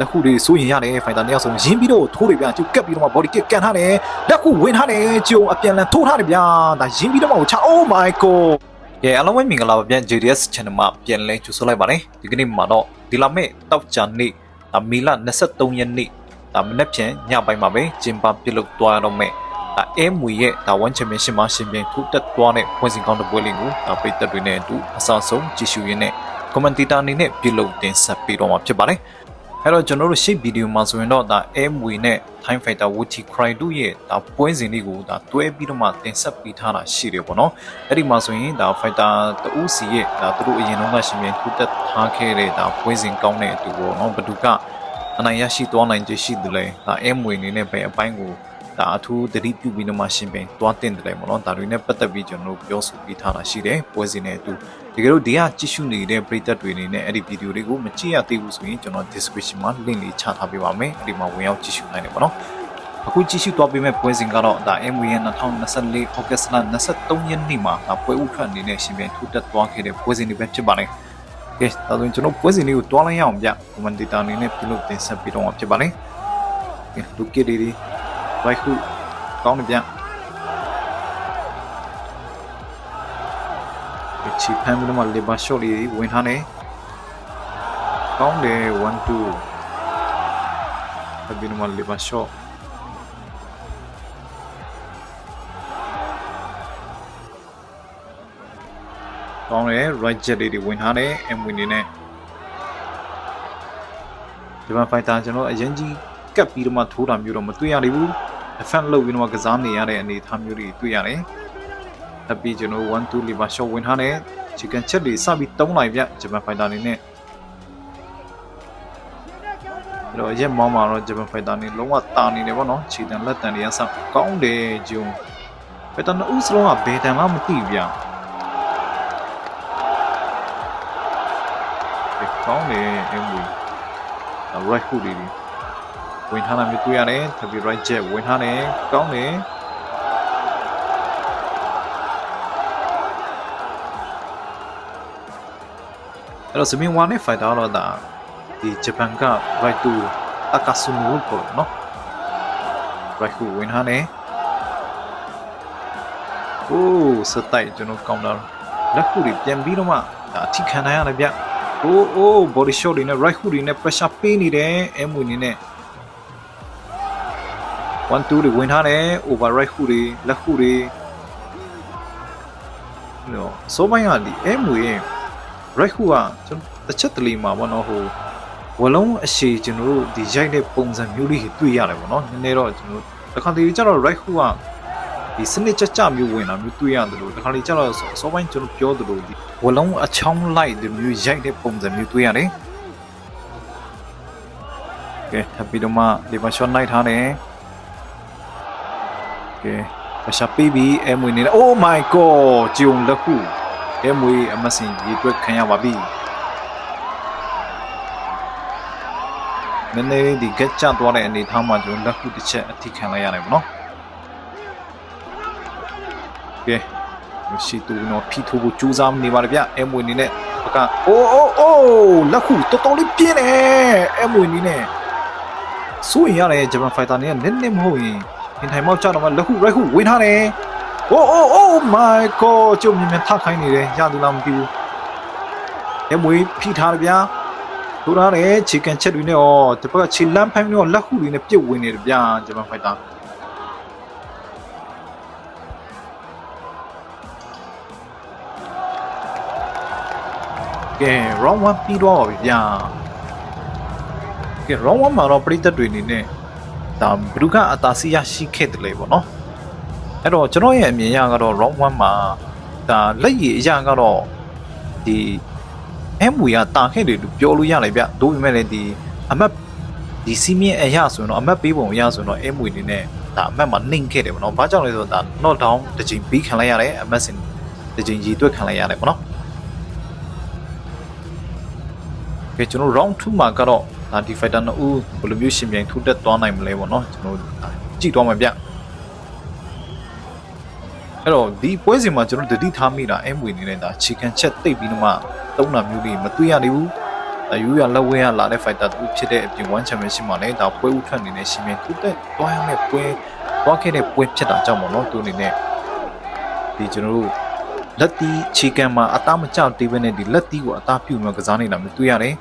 လက်ခုတွေစိုးရင်ရတယ်ဖိုင်တာနှစ်ယောက်ဆုံးရင်းပြီးတော့ထိုးတယ်ဗျာကျုပ်ကက်ပြီးတော့မှ body kick ကန်ထားတယ်လက်ခုဝင်ထားတယ်ကျုံအပြန်လန်ထိုးထားတယ်ဗျာဒါရင်းပြီးတော့မှချ oh my god ကဲအားလုံးပဲမင်္ဂလာပါဗျာ JDS channel မှာပြန်လဲကြိုဆိုလိုက်ပါတယ်ဒီကနေ့မှာတော့ဒီလာမဲ့တောက်ကြနေ့ဒါမီလ23ရက်နေ့ဒါမနေ့ပြန်ညပိုင်းမှာပဲဂျင်ပါပြုတ်လို့သွားရတော့မဲ့ဒါအဲမူရဲ့ဒါ1 championship မှာရှင်ပြန်ထူတက်သွားတဲ့ဖွဲ့စင်ကောင်းတဲ့ပွဲလေးကိုဒါပိတ်သက်တွေနဲ့အတူအဆောင်ဆုံးကြည့်ရှုရင်းနဲ့ commentator အနေနဲ့ပြုလုပ်တင်ဆက်ပေးတော့မှာဖြစ်ပါတယ် အဲ့တော့ကျွန်တော်တို့ရှေ့ဗီဒီယိုမှာဆိုရင်တော့ဒါ M-Way နဲ့ Time Fighter Wuchi Cry တို့ရဲ့ဒါပွဲစဉ်လေးကိုဒါတွဲပြီးတော့မှတင်ဆက်ပေးထားတာရှိတယ်ပေါ့နော်အဲ့ဒီမှာဆိုရင်ဒါ Fighter တူးစီရဲ့ဒါသူတို့အရင်တော့ကရှင်ပြန်ထူတက်ထားခဲ့တဲ့ဒါပွဲစဉ်ကောင်းတဲ့အတူပေါ့နော်ဘယ်သူကအနိုင်ရရှိသွားနိုင်ခြေရှိတယ်လဲဒါ M-Way အနေနဲ့ပဲအပိုင်းကိုဒါအထူးတတိပြုပြီးတော့မှရှင်ပြန်တွားတင်တယ်ပေါ့နော်ဒါတွေနဲ့ပတ်သက်ပြီးကျွန်တော်တို့ပြောဆိုပေးထားတာရှိတယ်ပွဲစဉ်နဲ့အတူတ ကယ်လို့ဒီကကြည့်ရှုနေတဲ့ပရိသတ်တွေအနေနဲ့အဲ့ဒီဗီဒီယိုတွေကိုမကြည့်ရသေးဘူးဆိုရင်ကျွန်တော် description မှာ link လေးချထားပေးပါမယ်အဲ့ဒီမှာဝင်ရောက်ကြည့်ရှုနိုင်တယ်ပေါ့နော်အခုကြည့်ရှုသွားပေးမဲ့ပွဲစဉ်ကတော့ဒါ MWN 2024 August လ23ရက်နေ့မှာဒါပွဲဥထွက်အနေနဲ့ရှင်ပြန်ထူတက်သွားခဲ့တဲ့ပွဲစဉ်တွေပဲဖြစ်ပါတယ်ကဲဒါဆိုရင်ကျွန်တော်ပွဲစဉ်လေးကိုတွားလိုက်ရအောင်ဗျ commentator အနေနဲ့ပြုလုပ်တင်ဆက်ပေးတော့မှာဖြစ်ပါတယ်ကဲလူကစ်လေးတွေ right hook ကောင်းတယ်ဗျ ချီဖမ်းပြီးတော့မှ liver shot လေးဝင်ထားနေကောင်းတယ်1 2ဆက်ပြီးတော့မှ liver shot ကောင်းတယ် right jet လေးတွေဝင်ထားတယ် M ဝင်နေနဲ့ဒီမှာ fighter ကျွန်တော်အရင်ကြီးကပ်ပြီးတော့မှထိုးတာမျိုးတော့မတွေ့ရသေးဘူး defend လုပ်ပြီးတော့မှကစားနေရတဲ့အနေအထားမျိုးတွေတွေ့ရတယ်။ တပ်ပြီးကျွန်တော်1 2 liver shot ဝင်ထားတယ် chicken ချက်တွေစပြီးတုံးလိုက်ဗျဂျပန် fighter အနေနဲ့အဲ့တော့ရက်မောင်းမှာတော့ဂျပန် fighter နေလုံးဝတာနေတယ်ဗောနော်ခြေတံလက်တံတွေကစကောင်းတယ်ဂျုံ fighter နှစ်ဦးစလုံးကဘယ်တံမှမသိဘူးဗျကောင်းတယ်အင်းဘူး right hook တွေဝင်ထားတာမျိုးတွေ့ရတယ်ထပ်ပြီး right jet ဝင်ထားတယ်ကောင်းတယ် အဲ့တော့ဇမင်ဝါနဲ့ fighter တော့ဒါဒီဂျပန်က right to Akasunu လို့ခေါ်တယ်နော် right hook ဝင်ထားတယ်အိုးစတိုက်ကျွန်တော်ကောင်းတာလက်ခုတွေပြန်ပြီးတော့မှဒါအထိခံနိုင်ရတယ်ဗျအိုးအိုး body shot တွေနဲ့ right hook တွေနဲ့ pressure ပေးနေတယ်အဲမွေနေနဲ့1 2တွေဝင်ထားတယ် override ခုတွေလက်ခုတွေနော်ဆိုပိုင်းကဒီအဲမွေရဲ့ right ခုကကျွန်တော်တစ်ချက်တလီမှာပေါ့နော်ဟိုဝလုံးအရှိကျွန်တော်တို့ဒီရိုက်တဲ့ပုံစံမျိုးလေးတွေတွေ့ရတယ်ပေါ့နော်နည်းနည်းတော့ကျွန်တော်တခါတလေကျတော့ right ခုကဒီစနစ်ကြကြမျိုးဝင်လာမျိုးတွေ့ရတယ်လို့တခါလေကျတော့စောပိုင်းကျွန်တော်ပြောသလိုဒီဝလုံးအချောင်းလိုက်ဒီမျိုးရိုက်တဲ့ပုံစံမျိုးတွေ့ရတယ်ကဲထပ်ပြီးတော့မှဒီမှာ shot night ထားတယ်ကဲပရှာပေးပြီးအဲမွေနေတယ် Oh my god ဂျုံလက်ခု အဲမွေအမစင်ရေတွက်ခံရပါပြီနည်းနည်းဒီကက်ချသွားတဲ့အနေထားမှာကျွန်တော်လက်ခုတစ်ချက်အထိခံလိုက်ရတယ်ဗောနော်ကဲမရှိတူနော်ဖီထိုးဖို့ကြိုးစားနေပါလေဗျအဲမွေနေနဲ့ဘကအိုးအိုးအိုးလက်ခုတော်တော်လေးပြင်းတယ်အဲမွေနေနဲ့စိုးရင်ရတယ်ဂျပန်ဖိုက်တာနေကနည်းနည်းမဟုတ်ရင်ရင်ထိုင်မောက်ကြတော့မှလက်ခုရိုက်ခုဝင်ထားတယ်။ Oh oh oh my god ကျုံမြင်မြင်ထခိုင်းနေတယ်ရသူလားမသိဘူး။အဲမွေးဖိထားတယ်ဗျာ။ထိုးထားတယ်ချီကန်ချက်တွေနဲ့ဩဒီဘက်ကခြေလမ်းဖိုင်းပြီးတော့လက်ခုတွေနဲ့ပြစ်ဝင်နေတယ်ဗျာဂျပန်ဖိုက်တာ။ကဲ round 1ပြီးတော့ပါပြီဗျာ။ကဲ round 1မှာတော့ပရိသတ်တွေအနေနဲ့ဒါဘလူကအတာစီရရှိခဲ့တယ်လေပေါ့နော် အဲ့တော့ကျွန်တော်ရဲ့အမြင်အရကတော့ round 1မှာဒါလက်ရည်အရာကတော့ဒီ MW ကတာခဲ့တယ်လို့ပြောလို့ရလိုက်ဗျဒို့ပေမဲ့လည်းဒီအမတ်ဒီစီမင်းအရာဆိုရင်တော့အမတ်ပေးပုံအရာဆိုရင်တော့ MW နေနဲ့ဒါအမတ်မှာနှိမ်ခဲ့တယ်ပေါ့နော်ဘာကြောင့်လဲဆိုတော့ဒါ not down တစ်ချိန်ပြီးခံလိုက်ရတယ်အမတ်စင်တစ်ချိန်ရီတွက်ခံလိုက်ရတယ်ပေါ့နော်ကဲကျွန်တော် round 2မှာကတော့ဒါဒီ fighter နှစ်ဦးဘယ်လိုမျိုးရှင်ပြိုင်ထူတက်သွားနိုင်မလဲပေါ့နော်ကျွန်တော်ကြည့်သွားမှာဗျ အဲ့တော့ဒီပွဲစဉ်မှာကျွန်တော်တတိထားမိတာ M ဝင်နေတဲ့ဒါ chicken chat တိတ်ပြီးတော့မှသုံးတာမျိုးတွေမတွေ့ရသေးဘူးဒါယူရလက်ဝဲရလာတဲ့ fighter တူဖြစ်တဲ့အပြင် one championship မှာလည်းဒါပွဲဥထွက်နေတဲ့ရှင်မြန်ခုတက်တွားရမယ့်ပွဲတွားခဲ့တဲ့ပွဲဖြစ်တာကြောင့်ပေါ့နော်သူအနေနဲ့ဒီကျွန်တော်တို့လက်တီချီကန်မှာအသားမကျသေးဘဲနဲ့ဒီလက်တီကိုအသားပြုတ်မှကစားနေတာမျိုးတွေ့ရတယ်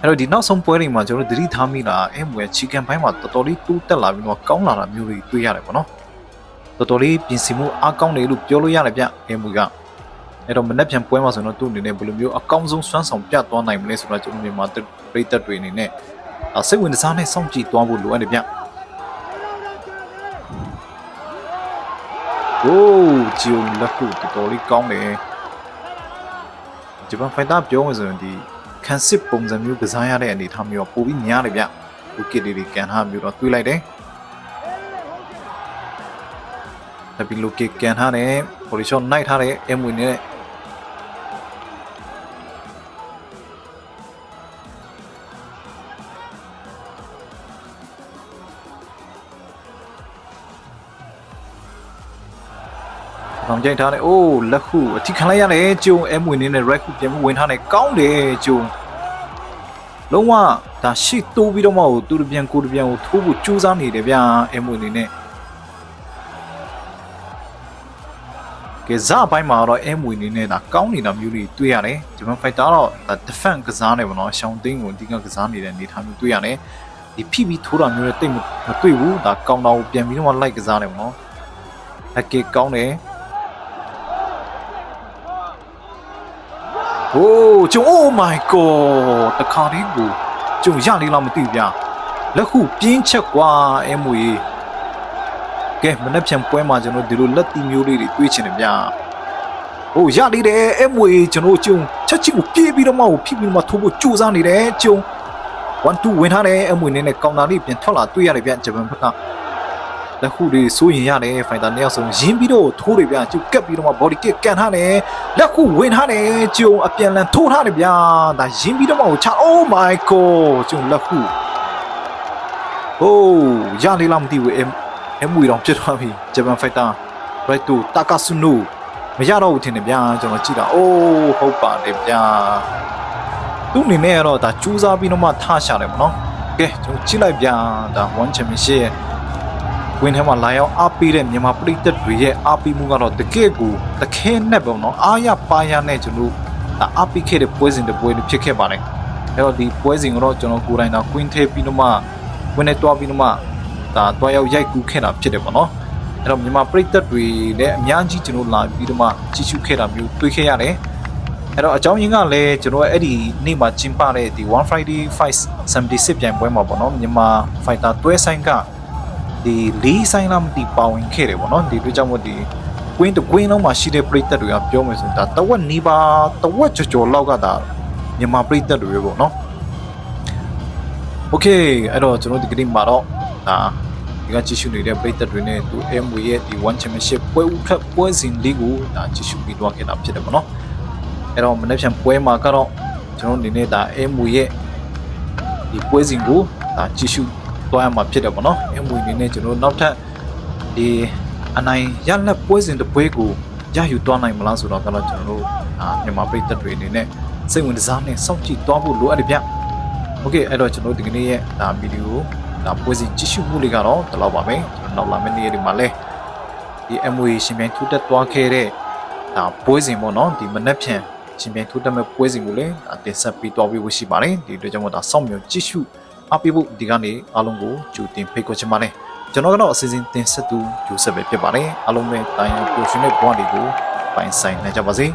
အဲ့တော့ဒီနောက်ဆုံးပွဲတွေမှာကျွန်တော်တို့သတိထားမိတာအဲမွေချီကန်ဘိုင်းမှာတော်တော်လေးတူးတက်လာပြီးတော့ကောင်းလာတာမျိုးတွေတွေ့ရတယ်ပေါ့နော် တော်တော်လေးပြင်ဆင်မှုအားကောင်းတယ်လို့ပြောလို့ရတယ်ဗျအဲမွေကအဲ့တော့မနေ့ပြန်ပွဲမှာဆိုတော့သူ့အနေနဲ့ဘယ်လိုမျိုးအကောင်းဆုံးစွမ်းဆောင်ပြသွားနိုင်မလဲဆိုတော့ကျွန်တော်မြန်မာပရိသတ်တွေအနေနဲ့စိတ်ဝင်စားနဲ့စောင့်ကြည့်သွားဖို့လိုအပ်တယ်ဗျโอ้ဂျီယိုလက်ခုတော်တော်လေးကောင်းတယ်ဂျပန်ဖိုင်တာပြောမှဆိုရင်ဒီခံစစ်ပုံစံမျိုးကစားရတဲ့အနေအထားမျိုးပိုပြီးများတယ်ဗျ။ဘူကစ်လေးတွေကန်ထားမျိုးတော့တွေးလိုက်တယ်။ ပီလိုကစ်ကန်ထားတယ်။ position နိုင်ထားတယ်အမွေနဲ့အောင်ကြိုက်ထားတယ်။အိုးလက်ခုအထိခံလိုက်ရတယ်ကျုံအဲမွေနေနဲ့ red ခုပြန်မှုဝင်ထားတယ်ကောင်းတယ်ကျုံလုံးဝဒါရှေ့တိုးပြီးတော့မှသူတပြန်ကိုတပြန်ကိုထိုးဖို့ကြိုးစားနေတယ်ဗျာအဲမွေနေနဲ့ ကဲဇာပိုင်းမှာတော့အဲမွေနေနဲ့ဒါကောင်းနေတာမျိုးတွေတွေ့ရတယ်ဂျပန်ဖိုက်တာတော့ဒါ defense ကစားနေပါတော့ရှောင်းသိန်းကိုအဓိကကစားနေတဲ့အနေထားမျိုးတွေ့ရတယ်ဒီဖိပြီးထိုးတာမျိုးတွေတိတ်မတွေ့ဘူးဒါကောင်းတာကိုပြန်ပြီးတော့လိုက်ကစားနေပါတော့အကေကောင်းတယ်โอ้ကျုံ oh my god တခါတည်းကိုကျုံရလေးလားမသိဘူးဗျာလက်ခုပြင်းချက်ကွာအဲမွေ ကဲမနေ့ပြန်ပွဲမှာကျွန်တော်ဒီလိုလက်တီမျိုးလေးတွေတွေးချင်တယ်ဗျာဟိုရလေးတယ်အဲမွေကျွန်တော်ကျုံချက်ချစ်ကိုပြေးပြီးတော့မှဖိပြီးတော့မှထိုးဖို့ကြိုးစားနေတယ်ကျုံ1 2ဝင်ထားတယ်အမွေနဲ့နဲ့ကောင်တာလေးပြန်ထွက်လာတွေ့ရတယ်ဗျဂျပန်ဘက်ကလက်ခုတွေစိုးရင်ရတယ်ဖိုင်တာနှစ်ယောက်ဆုံးရင်းပြီးတော့ထိုးတယ်ဗျကျုပ်ကက်ပြီးတော့မှ body kick ကန်ထားတယ်လက်ခုဝင်ထားတယ်ကျုံအပြန်လန်ထိုးထားတယ်ဗျာဒါရင်းပြီးတော့မှချ oh my god ကျုံလက်ခုဟိုးရလေးလားမသိဘူး အအမွေတော့ဖြစ်သွားပြီဂျပန်ဖိုက်တာ right to takasuno မရတော့ဘူးထင်တယ်ဗျာကျွန်တော်ကြည့်တာအိုးဟုတ်ပါတယ်ဗျာသူ့အနေနဲ့ကတော့ဒါစူးစမ်းပြီးတော့မှထားရှာတယ်ပေါ့နော်ကဲကျွန်တော်ကြည့်လိုက်ဗျာဒါ one championship ရဲ့ဝင်းထဲမှာလာရောက်အားပေးတဲ့မြန်မာပြည်သက်တွေရဲ့အားပေးမှုကတော့တကယ့်ကိုတခဲနဲ့ပေါ့နော်အားရပါရနဲ့ကျွန်တော်ဒါအားပေးခဲ့တဲ့ပွဲစဉ်တစ်ပွဲတွေဖြစ်ခဲ့ပါတယ်အဲ့တော့ဒီပွဲစဉ်ကတော့ကျွန်တော်ကိုယ်တိုင်တော့ queen ထဲပြီးတော့မှဝင်းနဲ့တွားပြီးတော့မှ ဒါတွားရောက်ရိုက်ကူးခဲ့တာဖြစ်တယ်ပေါ့နော်အဲ့တော့မြန်မာပြည်သက်တွေလည်းအများကြီးကျွန်တော်လာပြီးတော့မှကြီးစုခဲ့တာမျိုးတွေ့ခဲ့ရတယ်အဲ့တော့အကြောင်းရင်းကလည်းကျွန်တော်အဲ့ဒီနေ့မှာကျင်းပတဲ့ဒီ One Friday Fight 76ပြိုင်ပွဲမှာပေါ့နော်မြန်မာ fighter တွဲဆိုင်ကဒီလေးဆိုင်လားမသိပါဝင်ခဲ့တယ်ပေါ့နော်ဒီတို့ကြောင့်မို့ဒီကွင်းတကွင်းလုံးမှာရှိတဲ့ပြည်သက်တွေကပြောမယ်ဆိုရင်ဒါတဝက်နီးပါးတဝက်ကြော်ကြော်လောက်ကဒါမြန်မာပြည်သက်တွေပဲပေါ့နော်โอเคအဲ့တော့ကျွန်တော်ဒီကနေ့မှာတော့ ဒါဒီကကြည့်ရှုနေတဲ့ပရိသတ်တွေနဲ့သူ MW ရဲ့ဒီ One Championship ပွဲဦးထက်ပွဲစဉ်လေးကိုဒါကြည့်ရှုပြီးသွားခဲ့တာဖြစ်တယ်ပေါ့နော်အဲ့တော့မနေ့ပြန်ပွဲမှာကတော့ကျွန်တော်အနေနဲ့ဒါ MW ရဲ့ဒီပွဲစဉ်ကိုဒါကြည့်ရှုသွားရမှာဖြစ်တယ်ပေါ့နော် MW အနေနဲ့ကျွန်တော်နောက်ထပ်ဒီအနိုင်ရလက်ပွဲစဉ်တစ်ပွဲကိုရယူသွားနိုင်မလားဆိုတော့ကတော့ကျွန်တော်တို့မြန်မာပြည်သက်တွေအနေနဲ့စိတ်ဝင်စားနဲ့စောင့်ကြည့်သွားဖို့လိုအပ်တယ်ဗျ။ Okay အဲ့တော့ကျွန်တော်ဒီကနေ့ရဲ့ဒါဗီဒီယို ဒါပွဲစဉ်ကြည့်ရှုမှုလေးကတော့ဒီလောက်ပါပဲကျွန်တော်နောက်လာမယ့်နေ့တွေမှာလည်းဒီ MOA ရှင်ပြန်ထူတက်သွားခဲ့တဲ့ဒါပွဲစဉ်ပေါ့နော်ဒီမနက်ဖြန်ရှင်ပြန်ထူတက်မဲ့ပွဲစဉ်ကိုလည်းတင်ဆက်ပြီးသွားပြီးဝရှိပါတယ်ဒီအတွက်ကြောင့်မို့ဒါစောင့်မျှော်ကြည့်ရှုအားပေးဖို့ဒီကနေ့အားလုံးကိုကြိုတင်ဖိတ်ခေါ်ချင်ပါတယ်ကျွန်တော်ကတော့အစီအစဉ်တင်ဆက်သူဂျိုးဆက်ပဲဖြစ်ပါတယ်အားလုံးပဲတိုင်းအောင်ပျော်ရွှင်တဲ့ဘဝတွေကိုပိုင်ဆိုင်နိုင်ကြပါစေ